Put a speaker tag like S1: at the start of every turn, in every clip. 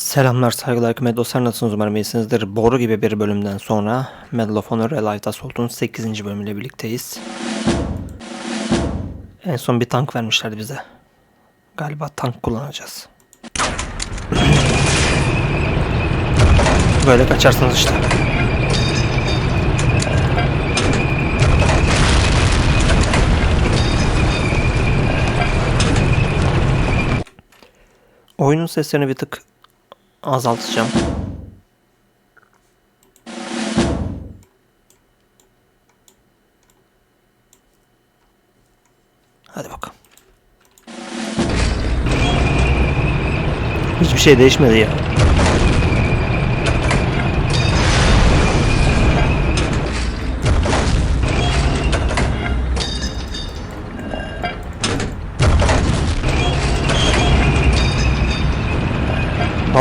S1: Selamlar saygılar kıymetli dostlar nasılsınız umarım iyisinizdir. Boru gibi bir bölümden sonra Medal of Honor Elite Assault'un 8. bölümüyle birlikteyiz. En son bir tank vermişlerdi bize. Galiba tank kullanacağız. Böyle kaçarsınız işte. Oyunun seslerini bir tık azaltacağım. Hadi bakalım. Hiçbir şey değişmedi ya.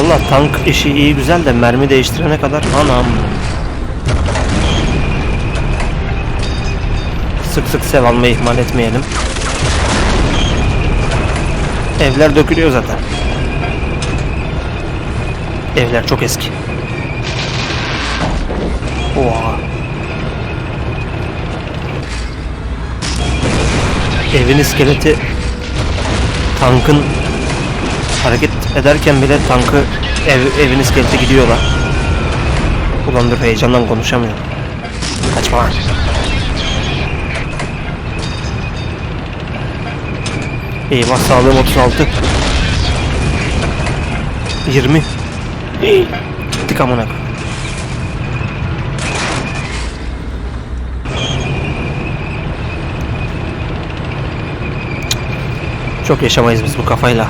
S1: Valla tank işi iyi güzel de mermi değiştirene kadar anam. Sık sık sev almayı ihmal etmeyelim. Evler dökülüyor zaten. Evler çok eski. Oha. Evin iskeleti tankın hareket ederken bile tankı ev, evin iskeleti gidiyorlar. Ulan dur heyecandan konuşamıyorum. Kaçma lan. Eyvah sağlığım 36. 20. Hii, Gittik amına. Çok yaşamayız biz bu kafayla.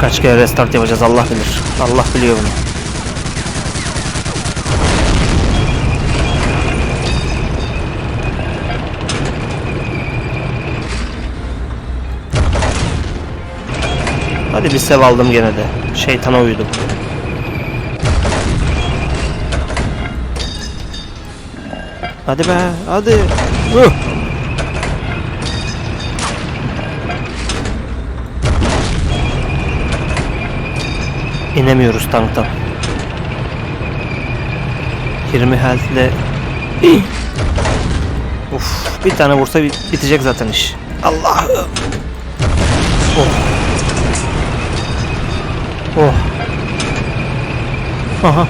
S1: Kaç kere restart yapacağız Allah bilir. Allah biliyor bunu. Hadi bir sev aldım gene de. Şeytana uydum. Hadi be, hadi. Uh. İnemiyoruz tanktan. 20 health'le Uf, bir tane vursa bit- bitecek zaten iş. Allah'ım. Oh. Oh. Aha.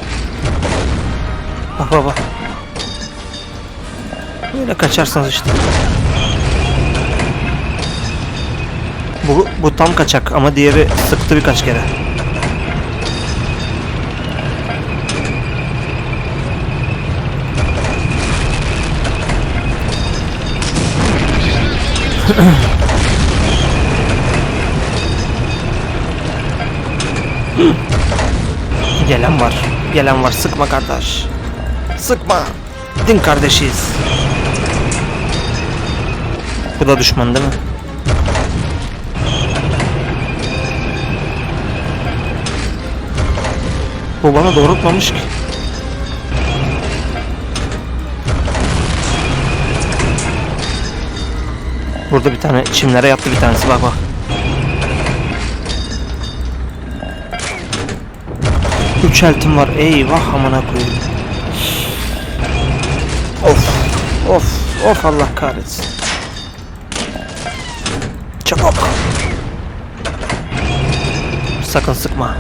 S1: Bak baba. Böyle kaçarsınız işte. Bu, bu tam kaçak ama diğeri sıktı birkaç kere. Gelen var. Gelen var. Sıkma kardeş. Sıkma. Din kardeşiyiz. Bu da düşman değil mi? Bu bana doğrultmamış ki. Burada bir tane çimlere yattı bir tanesi bak bak. Üç eltim var. Eyvah amına koyayım. Of. Of. Of Allah kahretsin. Çabuk. Sakın sıkma.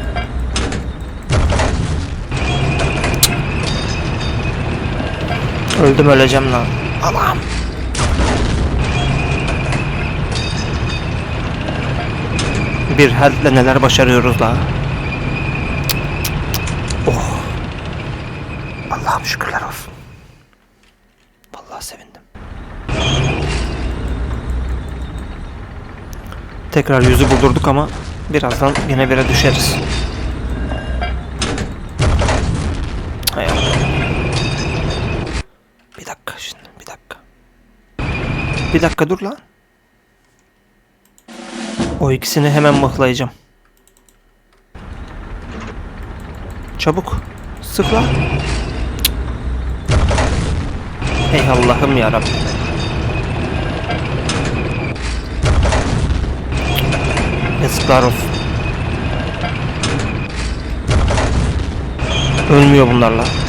S1: Öldüm öleceğim lan. Anam. Bir health'le neler başarıyoruz la. Oh. Allah'ım şükürler olsun. Vallahi sevindim. Tekrar yüzü buldurduk ama birazdan yine bire düşeriz. Hay. Bir dakika şimdi bir dakika. Bir dakika dur lan. O ikisini hemen mıhlayacağım. Çabuk. Sık lan. Ey Allah'ım ya Yazıklar olsun. Ölmüyor bunlarla.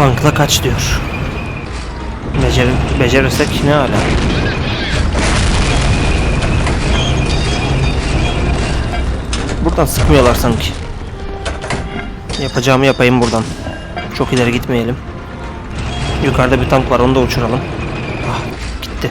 S1: Tankla kaç diyor. Becer becerirsek ne hala. Buradan sıkmıyorlar sanki. Yapacağımı yapayım buradan. Çok ileri gitmeyelim. Yukarıda bir tank var onu da uçuralım. Ah gitti.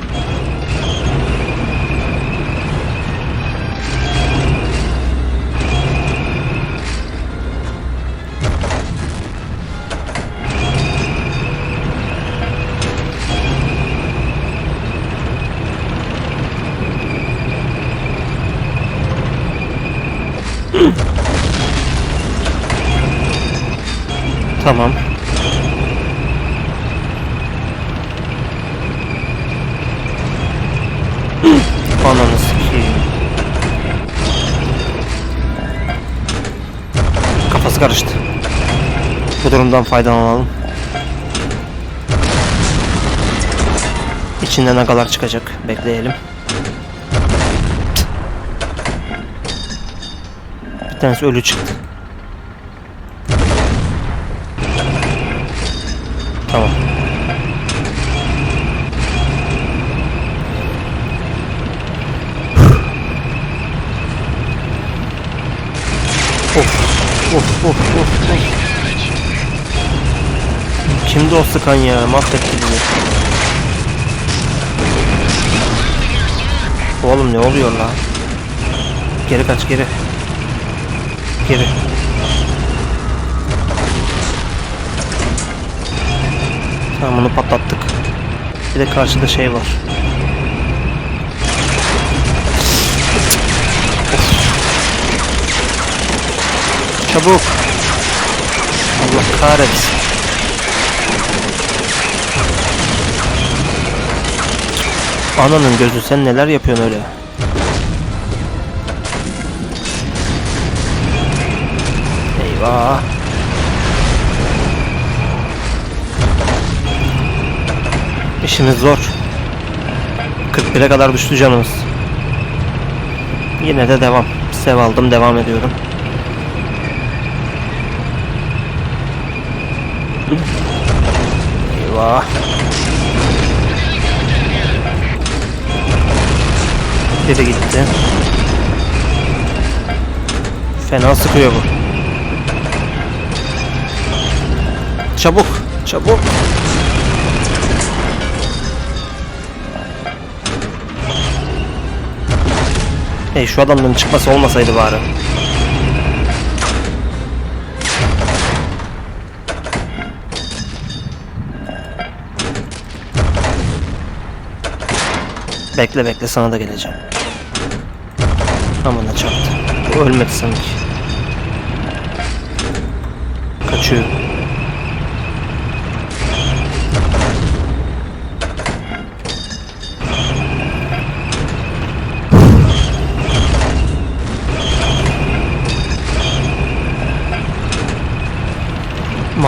S1: Tamam. Ananı sikeyim. Kafası karıştı. Bu durumdan faydalanalım. İçinden agalar çıkacak. Bekleyelim. Bir tanesi ölü çıktı. Tamam. Of of of of of. Kimdi o ya? Mahvetti bizi. Oğlum ne oluyor la? Geri kaç geri. Geri. Tamam bunu patlattık. Bir de karşıda şey var. Çabuk. Allah kahretsin. Ananın gözü sen neler yapıyorsun öyle? Eyvah. İşimiz zor. 41'e kadar düştü canımız. Yine de devam. Sev aldım devam ediyorum. Eyvah. Biri gitti. Fena sıkıyor bu. Çabuk, çabuk. Hey şu adamların çıkması olmasaydı bari. Bekle bekle sana da geleceğim. Aman çarptı. Bu ölmedi sanki. Kaçıyor.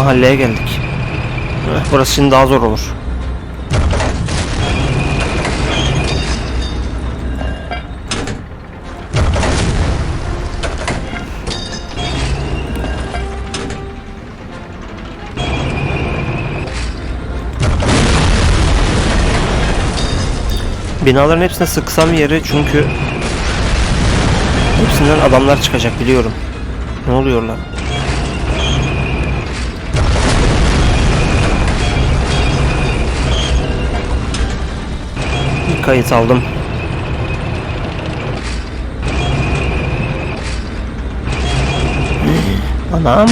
S1: Mahalleye geldik. Heh, Burası şimdi daha zor olur. Binaların hepsine sıksam yeri çünkü hepsinden adamlar çıkacak biliyorum. Ne oluyor lan? Kayıt aldım. Anam.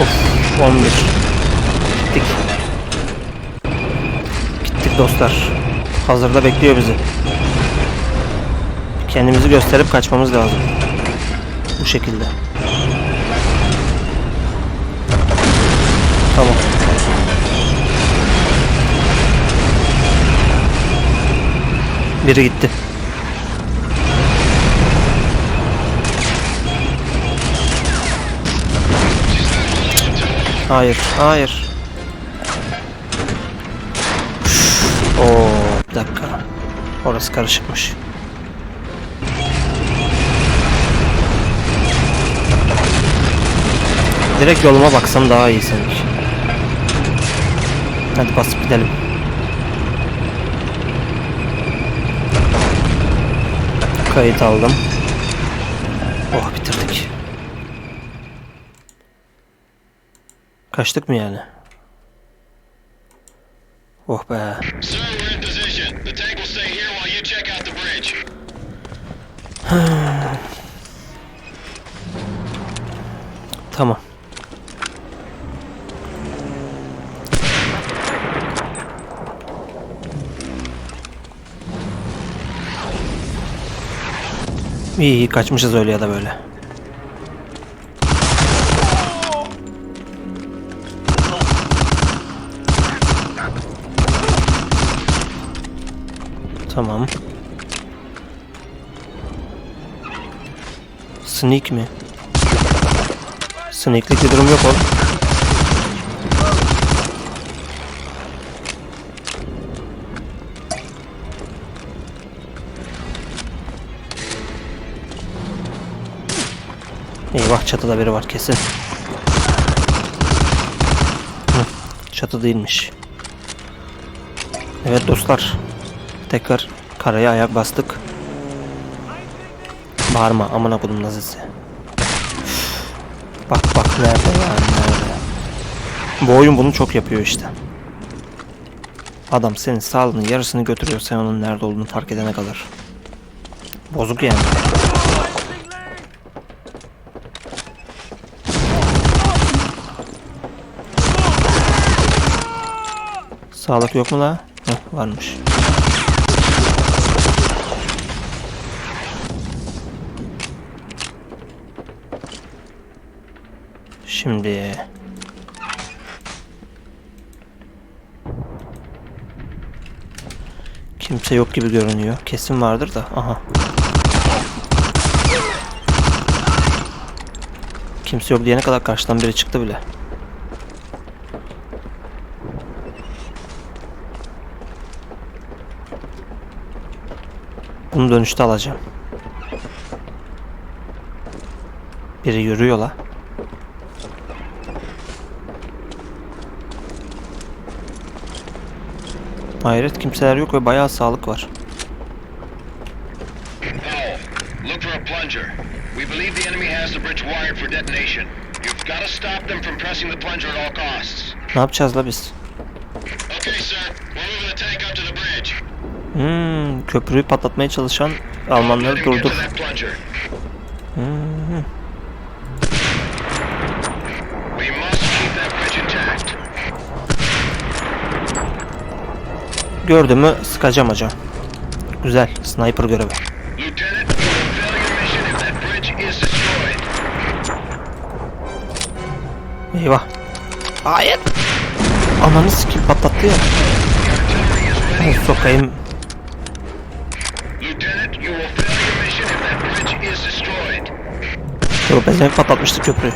S1: Of 11. Gittik. Gittik dostlar. Hazırda bekliyor bizi. Kendimizi gösterip kaçmamız lazım. Bu şekilde. Tamam. Biri gitti. Hayır, hayır. Oo, bir dakika. Orası karışıkmış. Direkt yoluma baksam daha iyi sanki. Hadi basıp gidelim. Kayıt aldım. Oh bitirdik. Kaçtık mı yani? Oh be.
S2: Sir,
S1: İyi iyi kaçmışız öyle ya da böyle. Tamam. Sneak mi? Sneak'lik bir durum yok oğlum. Eyvah çatıda biri var kesin. Çatı değilmiş. Evet dostlar. Tekrar karaya ayak bastık. Bağırma amına kodum nazisi. Bak bak nerede ya nerede. Bu oyun bunu çok yapıyor işte. Adam senin sağlığının yarısını götürüyor sen onun nerede olduğunu fark edene kadar. Bozuk yani. Sağlık yok mu la? Heh, varmış. Şimdi Kimse yok gibi görünüyor. Kesin vardır da. Aha. Kimse yok diyene kadar karşıdan biri çıktı bile. Bunu dönüşte alacağım. Biri yürüyor la. Hayret kimseler yok ve bayağı sağlık var.
S2: Powell, look for a plunger. We believe the enemy has the bridge wired for detonation. You've got to stop them from pressing the plunger at all costs.
S1: Ne yapacağız la biz?
S2: Okay, sir. We're moving the tank up to the bridge.
S1: Hmm, köprüyü patlatmaya çalışan Almanları durdur. Hmm, mü sıkacağım hocam. Güzel, sniper görevi. Eyvah. Hayır. Ananı sikim patlattı ya. Sokayım. Yo bezemek patlatmıştı köprüyü.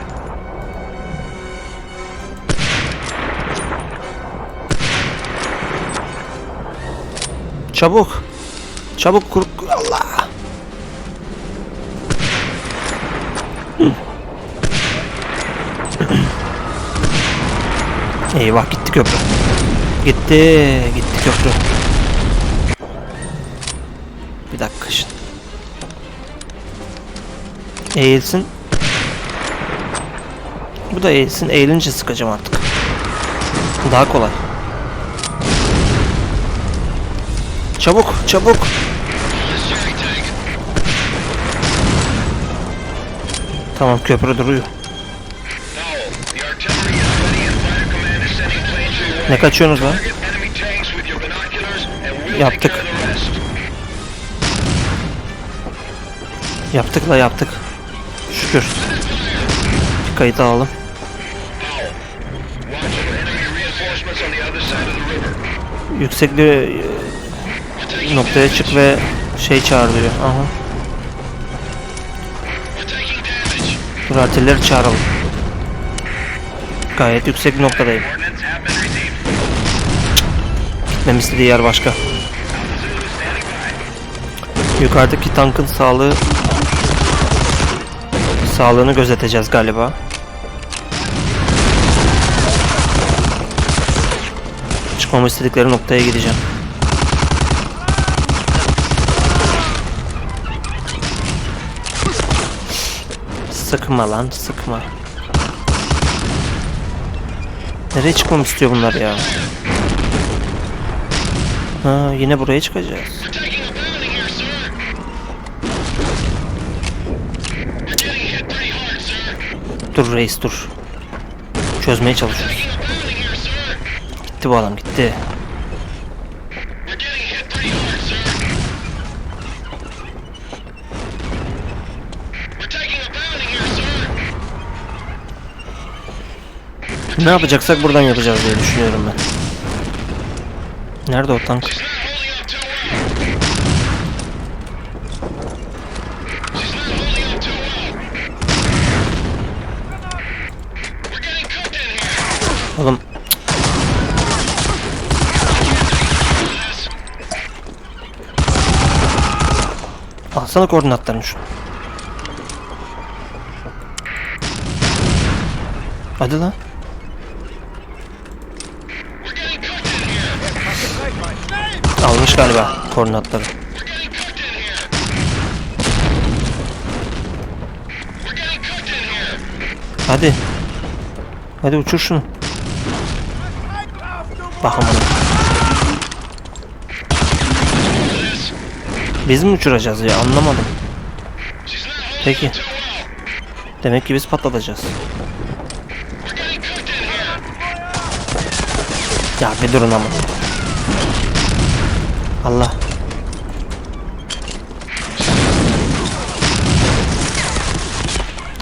S1: Çabuk. Çabuk kur... Allah. Eyvah gitti köprü. Gitti. Gitti köprü. Bir dakika şimdi. Eğilsin. Bu da eğilsin. Eğilince sıkacağım artık. Daha kolay. Çabuk, çabuk. Tamam köprü duruyor. Ne kaçıyorsunuz lan? Yaptık. Yaptık la yaptık. Şükür. Bir kayıt alalım. Yüksek bir e, noktaya çık ve şey. Aha.
S2: We're taking damage.
S1: Dur artilleri çağıralım. Gayet yüksek bir noktadayım. Gitmem istediği yer başka. Yukarıdaki tankın sağlığı sağlığını gözeteceğiz galiba. Çıkmamı istedikleri noktaya gideceğim. Sıkma lan sıkma. Nereye çıkmamı istiyor bunlar ya? Ha yine buraya çıkacağız. Dur reis dur. Çözmeye çalışıyoruz. Gitti bu adam gitti. Ne yapacaksak buradan yapacağız diye düşünüyorum ben. Nerede o tank?
S2: She's
S1: alsana koordinatlarını şu. Hadi lan. Almış galiba koordinatları. Hadi. Hadi uçur şunu. Bakın bana. Biz mi uçuracağız ya anlamadım. Peki. Demek ki biz patlatacağız. Ya bir durun ama. Allah.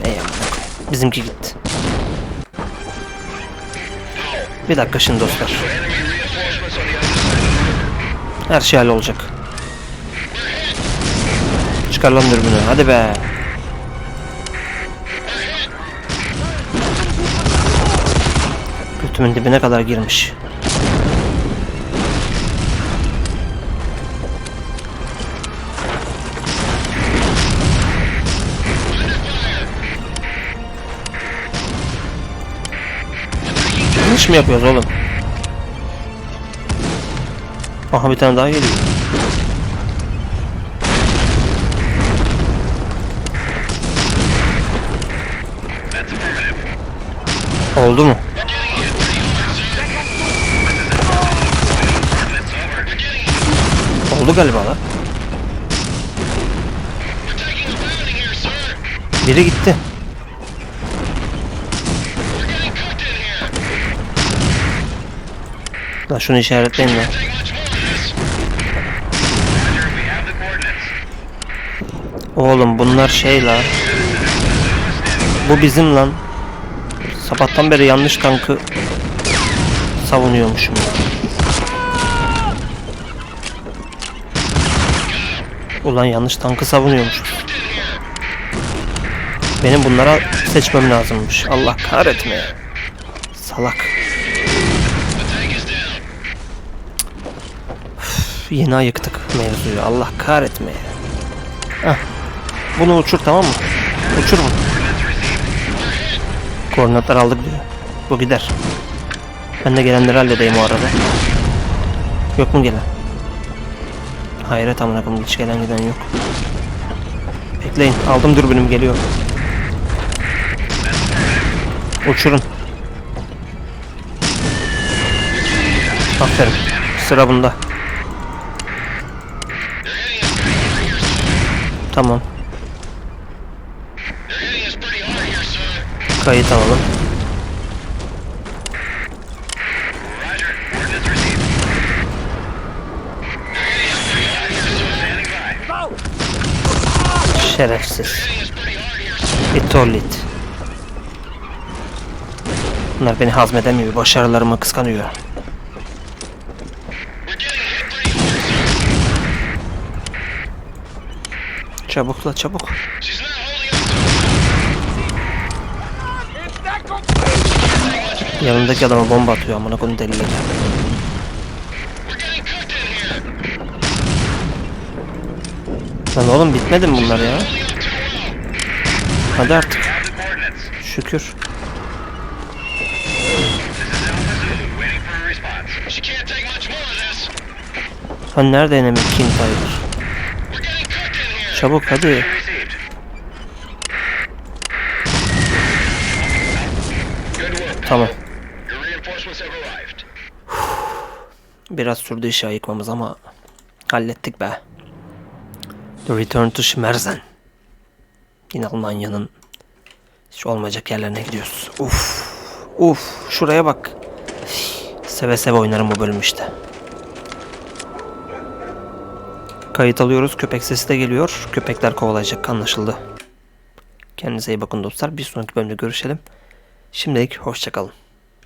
S1: Ey amına koyayım. Bizimki gitti. Bir dakika şimdi dostlar. Her şey hallolacak. Çıkar lan dürbünü. Hadi be. Götümün dibine kadar girmiş. Yanlış mı yapıyoruz oğlum? Aha bir tane daha geliyor.
S2: We're getting
S1: Oldu galiba lan. Biri gitti. Lan şunu işaretleyin
S2: coordinates.
S1: Oğlum bunlar şey la. Bu bizim lan. Sabahtan beri yanlış tankı savunuyormuşum. Ulan yanlış tankı savunuyormuşum. Benim bunlara seçmem lazımmış. Allah kahretme. Salak. Üf, Yeni ayıktık mevzuyu. Allah kahretme ya. Heh. Bunu uçur tamam mı? Uçur bunu. Koordinatlar aldık diyor. Bu gider. Ben de gelenleri halledeyim o arada. Yok mu gelen? Hayret amına koyayım hiç gelen giden yok. Bekleyin aldım dürbünüm geliyor. Uçurun. Aferin. Sıra bunda. Tamam. Kayıt alalım. Şerefsiz. İtollit. Bunlar beni hazmedemiyor. Başarılarımı kıskanıyor. Çabukla çabuk. Yanındaki adama bomba atıyor amına koyayım
S2: here.
S1: Lan oğlum bitmedi mi bunlar ya? Hadi artık. Şükür.
S2: This is Alpha Zulu, waiting for a response.
S1: Biraz sürdü işi ayıkmamız ama hallettik be. The Return to Schmerzen. Yine Almanya'nın hiç olmayacak yerlerine gidiyoruz. Uf. Uf. Şuraya bak. Seve seve oynarım bu bölüm işte. Kayıt alıyoruz. Köpek sesi de geliyor. Köpekler kovalayacak anlaşıldı. Kendinize iyi bakın dostlar. Bir sonraki bölümde görüşelim. Şimdilik hoşçakalın.